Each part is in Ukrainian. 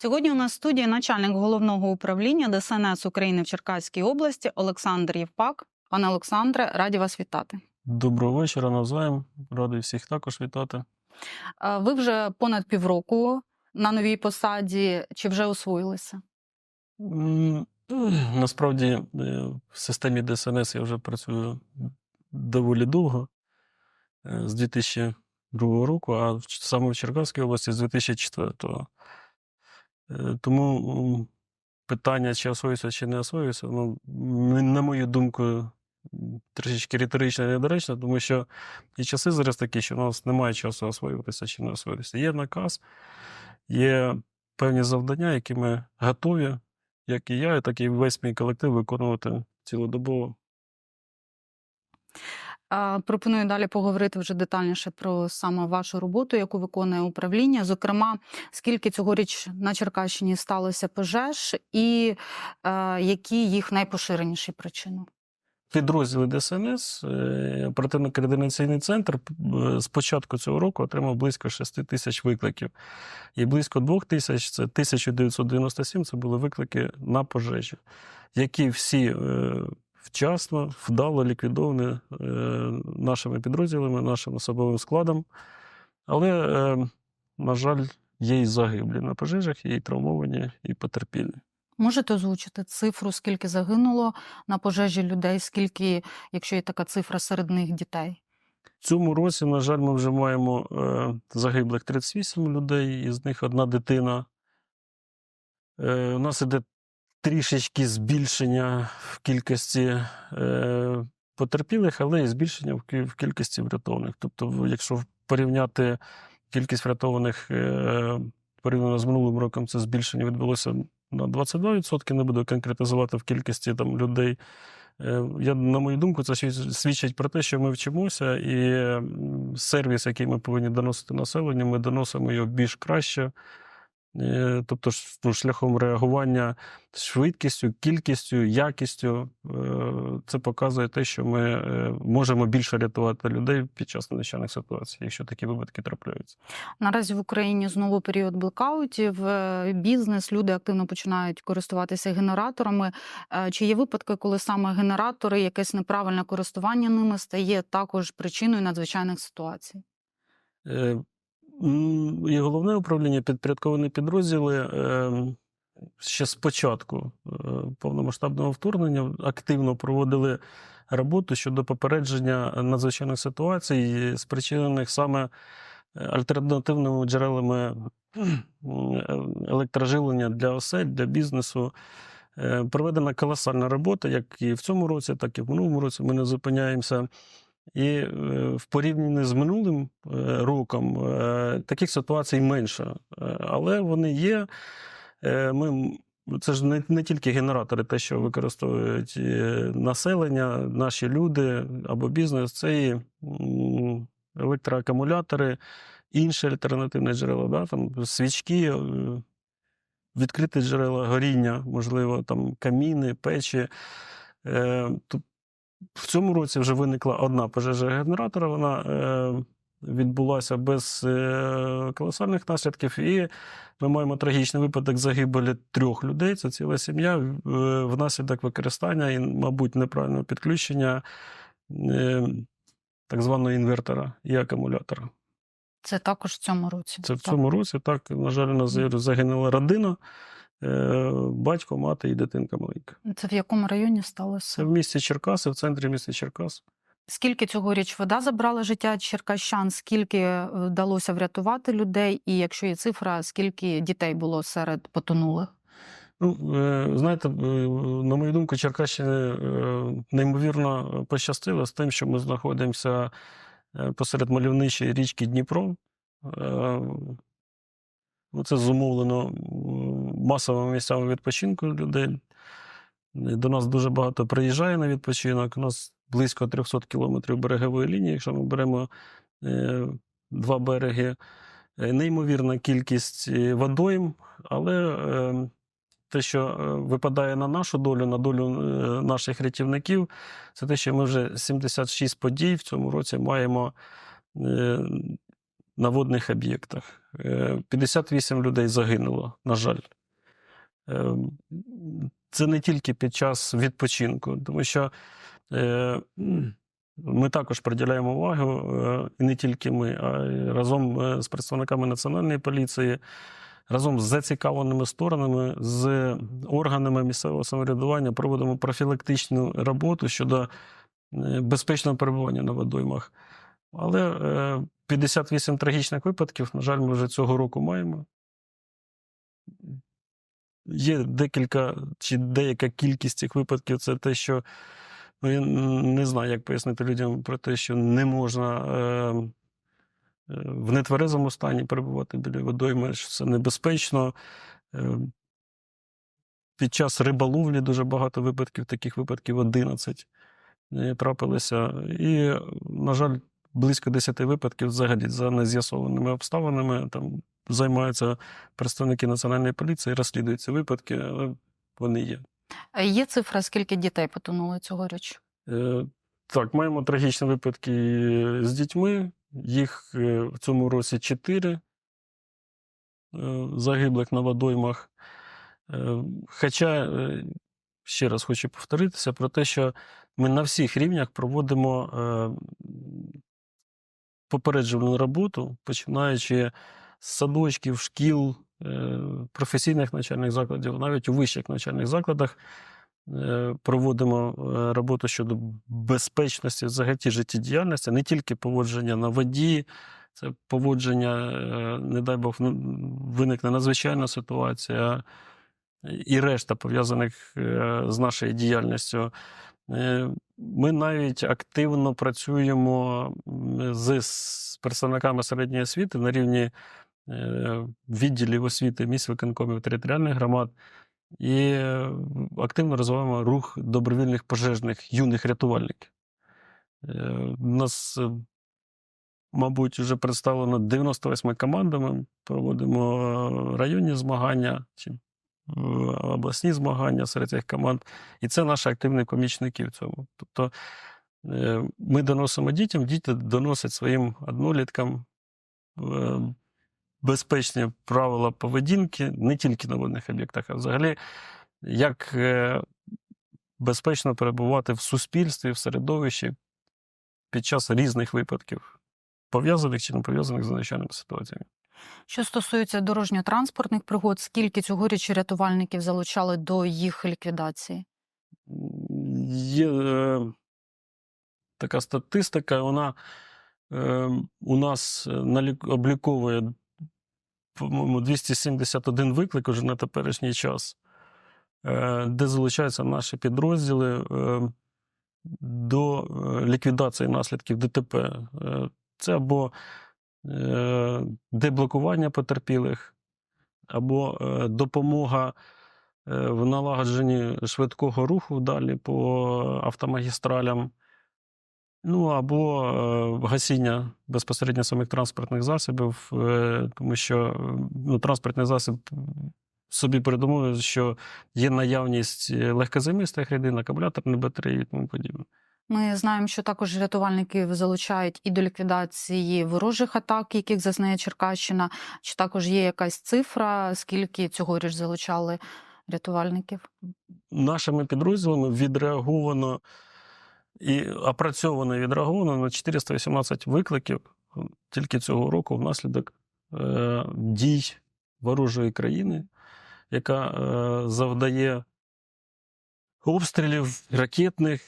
Сьогодні у нас в студії начальник головного управління ДСНС України в Черкаській області Олександр Євпак. Пане Олександре, раді вас вітати. Доброго вечора, навзаєм. Радий всіх також вітати. Е, Ви вже понад півроку на новій посаді. Чи вже освоїлися? Насправді е, в системі ДСНС я вже працюю доволі довго, е, з 2002 року, а саме в Черкаській області з 2004. Е, Тому питання, чи освоюється, чи не освоюється, ну, на мою думку, трішечки риторично і недоречно, тому що і часи зараз такі, що у нас немає часу освоюватися чи не освоюватися. Є наказ, є певні завдання, які ми готові, як і я, так і весь мій колектив виконувати цілодобово. Пропоную далі поговорити вже детальніше про саме вашу роботу, яку виконує управління. Зокрема, скільки цьогоріч на Черкащині сталося пожеж, і е, які їх найпоширеніші причини? Підрозділи ДСНС, е, оперативно-координаційний центр е, з початку цього року отримав близько 6 тисяч викликів. І близько 2 тисяч, це 1997, це були виклики на пожежі, які всі вчасно, вдало ліквідовані е, нашими підрозділами, нашим особовим складом. Але, е, на жаль, є і загиблі на пожежах, є і травмовані, і потерпілі. Можете озвучити цифру, скільки загинуло на пожежі людей, скільки, якщо є така цифра, серед них дітей? В цьому році, на жаль, ми вже маємо е, загиблих 38 людей, із них одна дитина. У нас іде трішечки збільшення в кількості е, потерпілих, але і збільшення в, кількості врятованих. Тобто, якщо порівняти кількість врятованих е, порівняно з минулим роком, це збільшення відбулося на 22%. Не буду конкретизувати в кількості там, людей. Е, Я, на мою думку, це свідчить про те, що ми вчимося, і сервіс, який ми повинні доносити населенню, ми доносимо його більш краще. Е, Тобто, ну, шляхом реагування швидкістю, кількістю, якістю. Е, Це показує те, що ми е, можемо більше рятувати людей під час надзвичайних ситуацій, якщо такі випадки трапляються. Наразі в Україні знову період блекаутів, е, бізнес, люди активно починають користуватися генераторами. Чи є випадки, коли саме генератори, якесь неправильне користування ними стає також причиною надзвичайних ситуацій? Е, І головне управління, підпорядковані підрозділи е, ще з початку е, повномасштабного вторгнення активно проводили роботу щодо попередження надзвичайних ситуацій, спричинених саме е, альтернативними джерелами м, електроживлення для осель, для бізнесу. Е, Проведена колосальна робота, як і в цьому році, так і в минулому році. Ми не зупиняємося. І е, в порівнянні з минулим е, роком е, таких ситуацій менше. Але вони є. Ми, це ж не, не тільки генератори, те, що використовують населення, наші люди або бізнес, це і електроакумулятори, інші альтернативні джерела, да, там, свічки, відкриті джерела горіння, можливо, там каміни, печі. Тут в цьому році вже виникла одна пожежа генератора. Вона е, відбулася без е, колосальних наслідків. І ми маємо трагічний випадок загибелі трьох людей. Це ціла сім'я е, внаслідок використання і, мабуть, неправильного підключення е, так званого інвертора і акумулятора. Це також в цьому році. Це в цьому році так, на жаль, у нас загинула родина. Е, Батько, мати і дитинка маленька. Це в якому районі сталося? Це в місті Черкаси, в центрі міста Черкас. Скільки цьогоріч вода забрала життя черкащан, скільки е, вдалося врятувати людей, і якщо є цифра, скільки дітей було серед потонулих? Ну, е, знаєте, на мою думку, Черкащині е, неймовірно пощастило з тим, що ми знаходимося посеред мальовничої річки Дніпро. Ну, Це зумовлено масовими місцями відпочинку людей. До нас дуже багато приїжджає на відпочинок. У нас близько 300 кілометрів берегової лінії, якщо ми беремо е, два береги. Е, Неймовірна кількість е, водойм, але е, те, що випадає на нашу долю, на долю наших рятівників, це те, що ми вже 76 подій в цьому році маємо на водних об'єктах. Е, 58 людей загинуло, на жаль. Е, Це не тільки під час відпочинку, тому що е, ми також приділяємо увагу, е, і не тільки ми, а й разом е, з представниками національної поліції, разом з зацікавленими сторонами, з органами місцевого самоврядування проводимо профілактичну роботу щодо безпечного перебування на водоймах. Але 58 трагічних випадків, на жаль, ми вже цього року маємо. Є декілька чи деяка кількість цих випадків. Це те, що ну, я не знаю, як пояснити людям про те, що не можна е, е, в нетверезому стані перебувати біля водойми, що це небезпечно. Е, під час риболовлі дуже багато випадків, таких випадків 11 е, трапилося. І, на жаль, близько 10 випадків взагалі за нез'ясованими обставинами. Там займаються представники національної поліції, розслідують ці випадки, але вони є. Е, Є цифра, скільки дітей потонули цьогоріч? Е, Так, маємо трагічні випадки з дітьми. Їх е, в цьому році 4 загиблих на водоймах. Е, Хоча, е, ще раз хочу повторитися про те, що ми на всіх рівнях проводимо е, попереджувальну роботу, починаючи з садочків, шкіл, е, професійних навчальних закладів, навіть у вищих навчальних закладах е, проводимо е, роботу щодо безпечності взагалі життєдіяльності, не тільки поводження на воді, це поводження, не дай Бог, ну, виникне надзвичайна ситуація і решта пов'язаних з нашою діяльністю. Ми навіть активно працюємо з представниками середньої освіти на рівні е, відділів освіти міст виконкомів територіальних громад і е, активно розвиваємо рух добровільних пожежних юних рятувальників. Е, У нас, мабуть, вже представлено 98 командами. Проводимо районні змагання чи обласні змагання серед цих команд. І це наші активні помічники в цьому. Тобто е, ми доносимо дітям, діти доносять своїм одноліткам е, безпечні правила поведінки не тільки на водних об'єктах, а взагалі, як е, безпечно перебувати в суспільстві, в середовищі під час різних випадків, пов'язаних чи не пов'язаних з надзвичайними ситуаціями. Що стосується дорожньо-транспортних пригод, скільки цьогоріч рятувальників залучали до їх ліквідації? Є е, така статистика, вона е, у нас налік- обліковує, по-моєму, 271 виклик уже на теперішній час, е, де залучаються наші підрозділи е, до е, ліквідації наслідків ДТП. Е, Це або е, деблокування потерпілих, або е, допомога е, в налагодженні швидкого руху далі по автомагістралям, ну або е, гасіння безпосередньо самих транспортних засобів, е, тому що е, ну, транспортний засіб собі передумовує, що є наявність е, легкозаймистих рідин, акумуляторних батареї і тому подібне. Ми знаємо, що також рятувальників залучають і до ліквідації ворожих атак, яких зазнає Черкащина. Чи також є якась цифра, скільки цьогоріч залучали рятувальників? нашими підрозділами відреаговано і опрацьовано відреаговано на 418 викликів тільки цього року внаслідок е, дій ворожої країни, яка е, завдає обстрілів ракетних,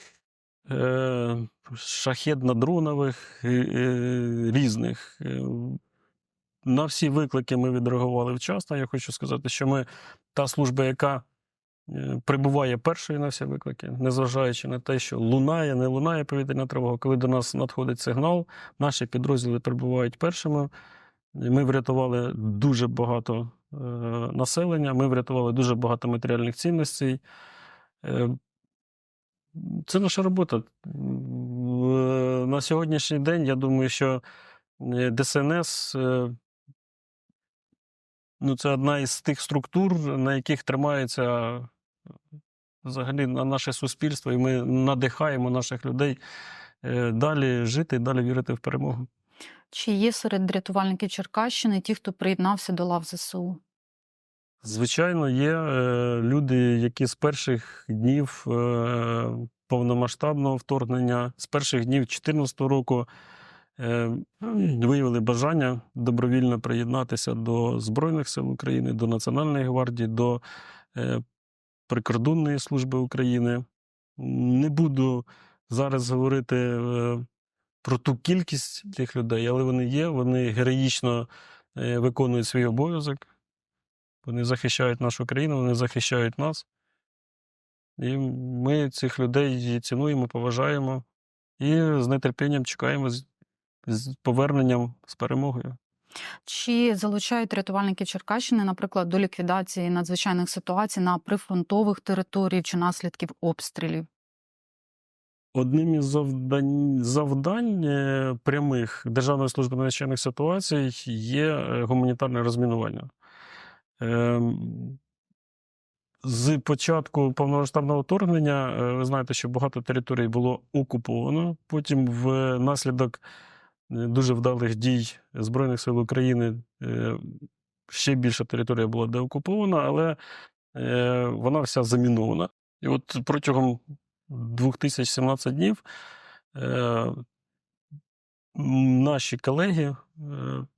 шахедно-дронових, е, е, різних. Е, На всі виклики ми відреагували вчасно. Я хочу сказати, що ми та служба, яка е, прибуває першою на всі виклики, незважаючи на те, що лунає, не лунає повітряна тривога. Коли до нас надходить сигнал, наші підрозділи прибувають першими. Ми врятували дуже багато е, населення, ми врятували дуже багато матеріальних цінностей. Це наша робота. На сьогоднішній день я думаю, що е, ДСНС е, ну, це одна із тих структур, на яких тримається е, взагалі на наше суспільство, і ми надихаємо наших людей далі жити, далі вірити в перемогу. Чи є серед рятувальників Черкащини ті, хто приєднався до лав ЗСУ? Звичайно, є е, люди, які з перших днів е, повномасштабного вторгнення, з перших днів 2014 року е, виявили бажання добровільно приєднатися до Збройних сил України, до Національної гвардії, до Прикордонної служби України. Не буду зараз говорити про ту кількість тих людей, але вони є, вони героїчно виконують свій обов'язок. Вони захищають нашу країну, вони захищають нас. І ми цих людей цінуємо, поважаємо і з нетерпінням чекаємо з, поверненням з перемогою. Чи залучають рятувальників Черкащини, наприклад, до ліквідації надзвичайних ситуацій на прифронтових територіях чи наслідків обстрілів? Одним із завдань, завдань е, прямих Державної служби надзвичайних ситуацій є е, гуманітарне розмінування. Ем, З початку повномасштабного вторгнення е, ви знаєте, що багато територій було окуповано. Потім, внаслідок е, дуже вдалих дій Збройних сил України, е, ще більша територія була деокупована, але вона вся замінована. І от протягом 2017 днів наші колеги,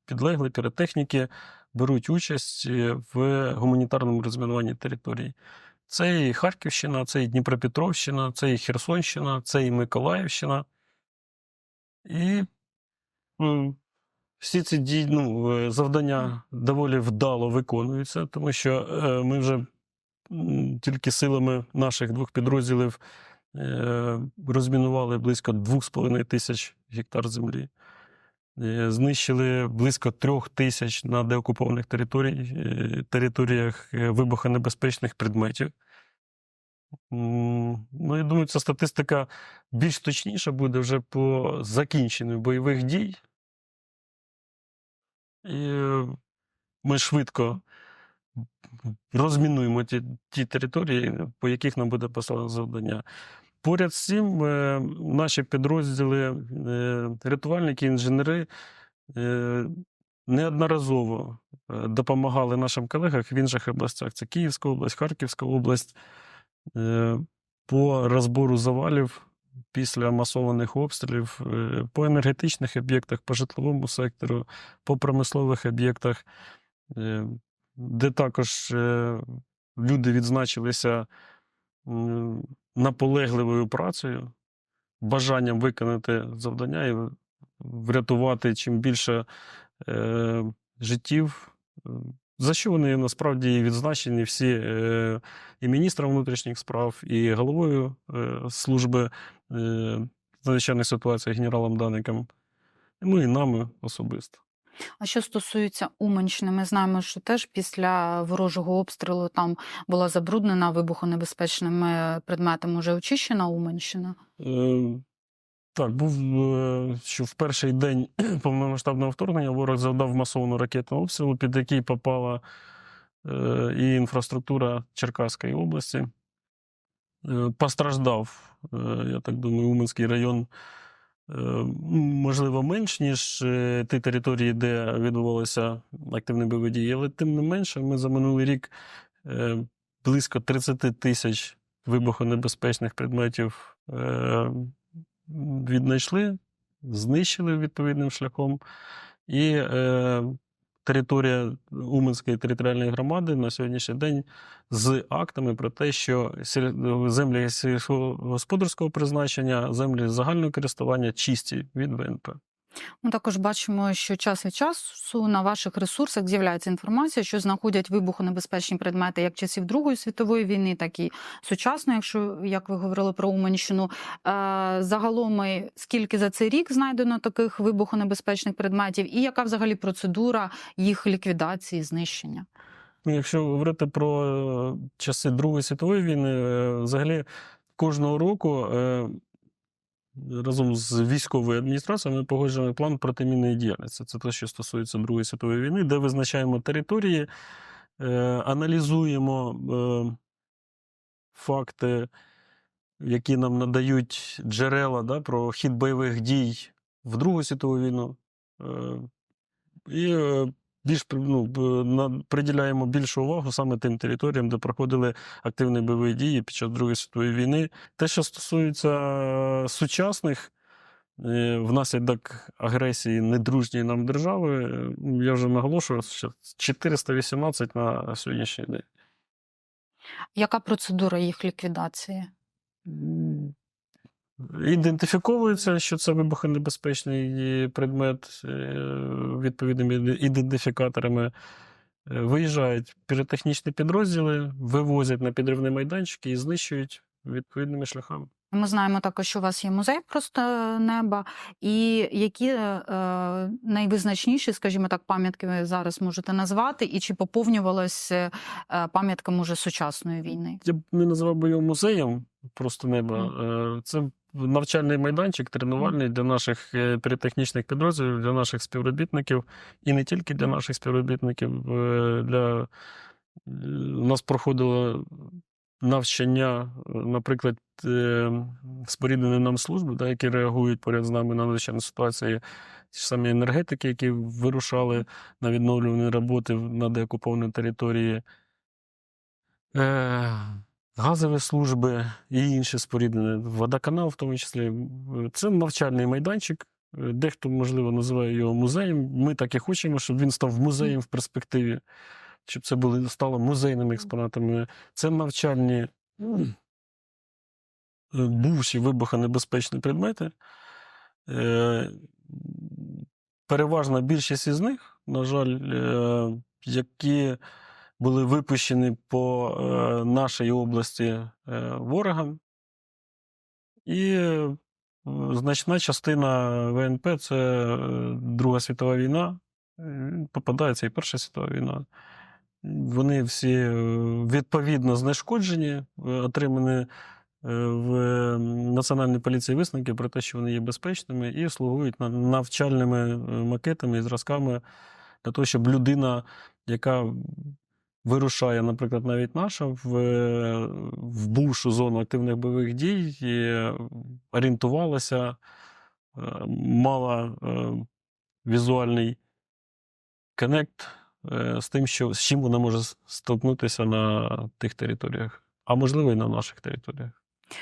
підлеглі піротехніки, беруть участь е, в гуманітарному розмінуванні територій. Це і Харківщина, це і Дніпропетровщина, це і Херсонщина, це і Миколаївщина. І всі ці дії, ну, е, завдання доволі вдало виконуються, тому що е, ми вже тільки силами наших двох підрозділів е, розмінували близько 2,5 тисяч гектар землі. Е, Знищили близько трьох тисяч на деокупованих територій, е, територіях е, вибухонебезпечних предметів. Ну, я думаю, ця статистика більш точніша буде вже по закінченню бойових дій. І ми швидко розмінуємо ті, ті території, по яких нам буде послано завдання. Поряд з цим е, наші підрозділи, е, рятувальники, інженери е, неодноразово допомагали нашим колегам в інших областях. Це Київська область, Харківська область по розбору завалів після масованих обстрілів по енергетичних об'єктах, по житловому сектору, по промислових об'єктах, де також люди відзначилися наполегливою працею, бажанням виконати завдання і врятувати чим більше е, життів. е, За що вони насправді відзначені всі е, і міністром внутрішніх справ, і головою е, служби е, надзвичайних ситуацій генералом Даником, ну і нами особисто. А що стосується Уманщини, ми знаємо, що теж після ворожого обстрілу там була забруднена вибухонебезпечними предметами. Уже очищена Уманщина. Е, Так, був, е, що в перший день повномасштабного вторгнення ворог завдав масовану ракетну обстрілу, під який попала е, і інфраструктура Черкаської області. Е, Постраждав, е, я так думаю, Уманський район, можливо, менш, ніж е, ті території, де відбувалися активні бойові дії, але тим не менше, ми за минулий рік е, близько 30 тисяч вибухонебезпечних предметів е, віднайшли, знищили відповідним шляхом. І е, територія Уманської територіальної громади на сьогоднішній день з актами про те, що землі сільськогосподарського призначення, землі загального користування чисті від ВНП. Ми також бачимо, що час від часу на ваших ресурсах з'являється інформація, що знаходять вибухонебезпечні предмети як часів Другої світової війни, так і сучасної, якщо як ви говорили про Уманщину. Е, Загалом е, скільки за цей рік знайдено таких вибухонебезпечних предметів, і яка взагалі процедура їх ліквідації, знищення? Ну, якщо говорити про е, часи Другої світової війни, взагалі кожного року разом з військовою адміністрацією ми погоджуємо план протимінної діяльності. Це те, що стосується Другої світової війни, де визначаємо території, е, аналізуємо е, факти, які нам надають джерела да, про хід бойових дій в Другу світову війну. Е, І більш ну, приділяємо більшу увагу саме тим територіям, де проходили активні бойові дії під час Другої світової війни. Те, що стосується е, сучасних е, внаслідок агресії недружньої нам держави, е, я вже наголошував, що 418 на сьогоднішній день. Яка процедура їх ліквідації? Ідентифіковується, що це вибухонебезпечний предмет е, відповідними ідентифікаторами. Е, Виїжджають піротехнічні підрозділи, вивозять на підривні майданчики і знищують відповідними шляхами. Ми знаємо також, що у вас є музей просто неба, і які е, найвизначніші, скажімо так, пам'ятки ви зараз можете назвати, і чи поповнювалися е, пам'ятками уже сучасної війни? Я б не називав би його музеєм просто неба. Е, Це навчальний майданчик, тренувальний для наших е, піротехнічних підрозділів, для наших співробітників, і не тільки для наших співробітників. е, Для... е, У нас проходило навчання, е, наприклад, е, споріднені нам служби, да, які реагують поряд з нами на надзвичайні ситуації. Ті ж самі енергетики, які вирушали на відновлювані роботи на деокупованій території. Е, газові служби і інші споріднені, водоканал в тому числі. Це навчальний майданчик. Е, Дехто, можливо, називає його музеєм. Ми так і хочемо, щоб він став музеєм в перспективі, щоб це були, стало музейними експонатами. Це навчальні е, бувші вибухонебезпечні предмети. Е, Переважна більшість із них, на жаль, е, які були випущені по нашій області ворогам. І значна частина ВНП це Друга світова війна, попадається і Перша світова війна. Вони всі е, відповідно знешкоджені, е, отримані е, в Національній поліції висновки про те, що вони є безпечними, і слугують навчальними макетами і зразками для того, щоб людина, яка вирушає, наприклад, навіть наша в, в бувшу зону активних бойових дій, і орієнтувалася, мала візуальний коннект з тим, що, з чим вона може столкнутися на тих територіях, а можливо, і на наших територіях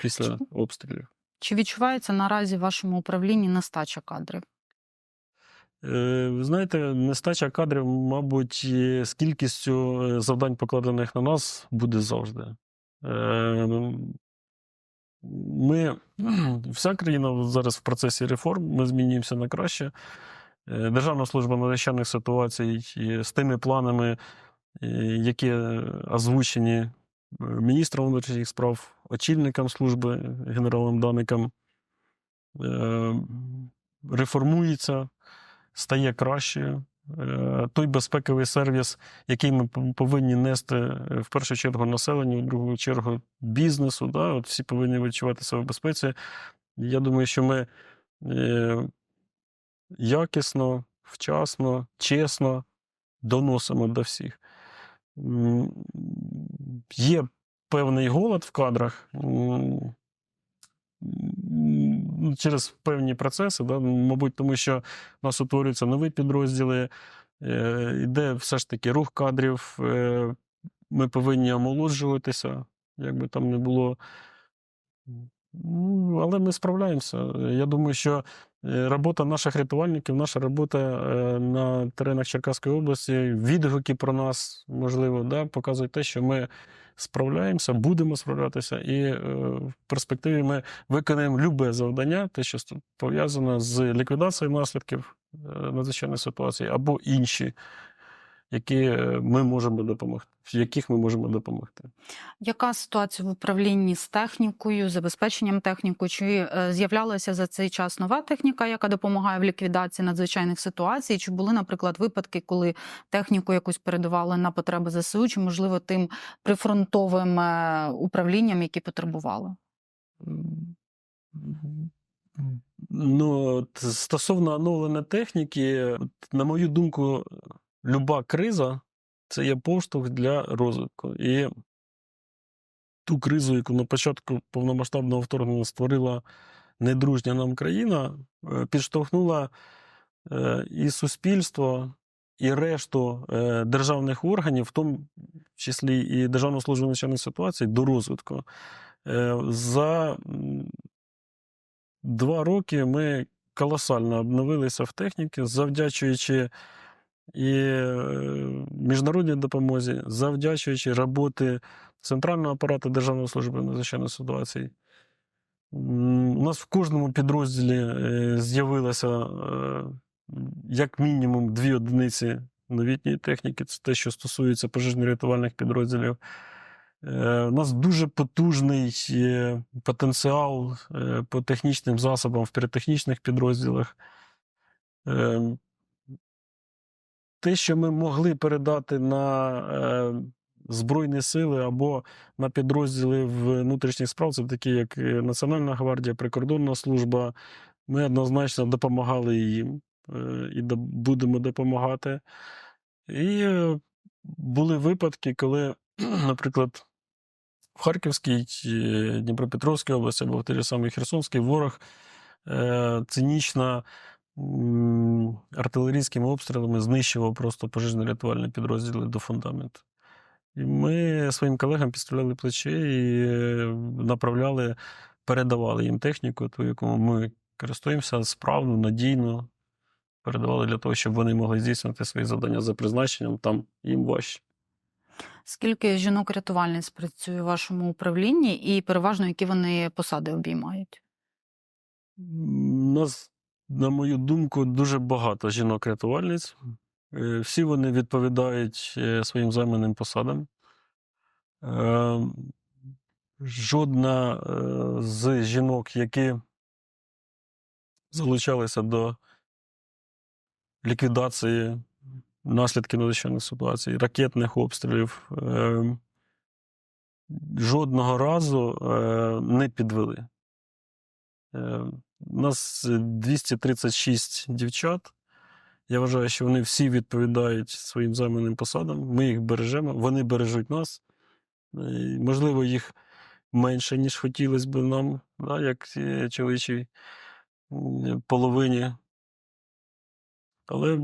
після Чи- обстрілів. Чи відчувається наразі в вашому управлінні нестача кадрів? Е, Ви знаєте, нестача кадрів, мабуть, з кількістю е, завдань, покладених на нас, буде завжди. Е, Ми, вся країна зараз в процесі реформ, ми змінюємося на краще. Е, Державна служба надзвичайних ситуацій з тими планами, е, які озвучені е, міністром внутрішніх справ, очільником служби, генералом Даником, реформується, стає краще. Той безпековий сервіс, який ми повинні нести в першу чергу населенню, в другу чергу бізнесу, да, от всі повинні відчувати себе в безпеці. Я думаю, що ми якісно, вчасно, чесно доносимо до всіх. Є певний голод в кадрах. м, Через певні процеси, да, мабуть, тому що у нас утворюються нові підрозділи, е, йде все ж таки рух кадрів, е, ми повинні омолоджуватися, як би там не було. Ну, але ми справляємося. Я думаю, що е, робота наших рятувальників, наша робота е, на теренах Черкаської області, відгуки про нас, можливо, да, показують те, що ми справляємося, будемо справлятися, і е, в перспективі ми виконаємо любе завдання, те, що пов'язане з ліквідацією наслідків надзвичайної ситуації, або інші, які е, ми можемо допомогти, в яких ми можемо допомогти. Яка ситуація в управлінні з технікою, забезпеченням технікою? Чи е, з'являлася за цей час нова техніка, яка допомагає в ліквідації надзвичайних ситуацій? Чи були, наприклад, випадки, коли техніку якусь передавали на потреби ЗСУ, чи можливо тим прифронтовим е, управлінням, які потребували? Ну, стосовно оновлення техніки, на мою думку, люба криза це є поштовх для розвитку. І ту кризу, яку на початку повномасштабного вторгнення створила недружня нам країна, е, підштовхнула е, і суспільство, і решту е, державних органів, в тому числі і Державну службу надзвичайних ситуацій, до розвитку. За два роки ми колосально обновилися в техніці, завдячуючи і е, міжнародній допомозі, завдячуючи роботи центрального апарату Державної служби надзвичайних ситуацій. У нас в кожному підрозділі е, з'явилося е, як мінімум дві одиниці новітньої техніки. Це те, що стосується пожежно-рятувальних підрозділів. У нас дуже потужний потенціал по технічним засобам в піротехнічних підрозділах. Те, що ми могли передати на е, Збройні сили або на підрозділи внутрішніх справ, це такі, як е, Національна гвардія, прикордонна служба. Ми однозначно допомагали їм е, і будемо допомагати. І були випадки, коли, наприклад, в Харківській, Дніпропетровській області або в же самий Херсонській ворог цинічно артилерійськими обстрілами знищував просто пожежно-рятувальні підрозділи до фундаменту. І ми своїм колегам підставляли плече і е, направляли, передавали їм техніку, ту, якому ми користуємося справно, надійно. Передавали для того, щоб вони могли здійснювати свої завдання за призначенням, там їм важче. Скільки жінок-рятувальниць працює в вашому управлінні, і переважно які вони посади обіймають? У нас, на мою думку, дуже багато жінок-рятувальниць. Е, Всі вони відповідають е, своїм займаним посадам. Е, Жодна е, з жінок, які залучалися до ліквідації наслідків надзвичайних ситуацій, ракетних обстрілів, е, жодного разу не підвели. Е, У нас 236 дівчат. Я вважаю, що вони всі відповідають своїм займаним посадам. Ми їх бережемо, вони бережуть нас. Е, Можливо, їх менше, ніж хотілося б нам, да, як е, чоловічій половині. Але е,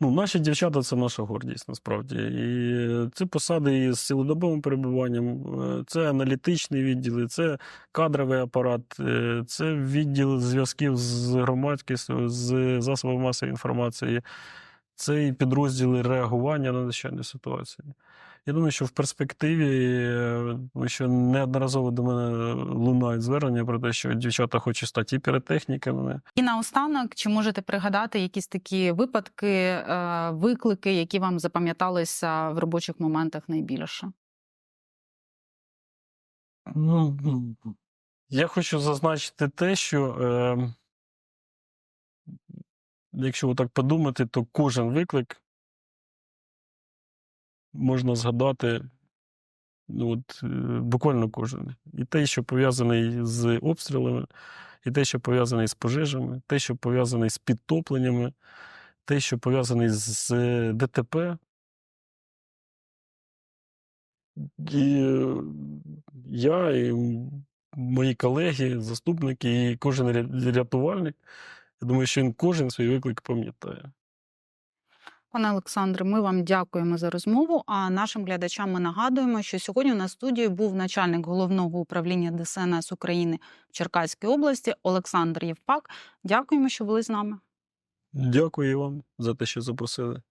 ну, наші дівчата це наша гордість насправді. І це посади із цілодобовим перебуванням, е, це аналітичні відділи, це кадровий апарат, е, це відділ зв'язків з громадськістю, з засобами масової інформації, це і підрозділи реагування на надзвичайні ситуації. Я думаю, що в перспективі, е, тому що неодноразово до мене лунають звернення про те, що дівчата хочуть стати і піротехніками. І наостанок, чи можете пригадати якісь такі випадки, е, виклики, які вам запам'яталися в робочих моментах найбільше? Ну, я хочу зазначити те, що е, якщо так подумати, то кожен виклик можна згадати ну, от, е, буквально кожен. І те, що пов'язаний з обстрілами, і те, що пов'язаний з пожежами, те, що пов'язаний з підтопленнями, те, що пов'язаний з ДТП. І е, я, і мої колеги, заступники, і кожен рятувальник. Я думаю, що він кожен свій виклик пам'ятає. Пане Олександре, ми вам дякуємо за розмову. А нашим глядачам ми нагадуємо, що сьогодні на студії був начальник головного управління ДСНС України в Черкаській області Олександр Євпак. Дякуємо, що були з нами. Дякую вам за те, що запросили.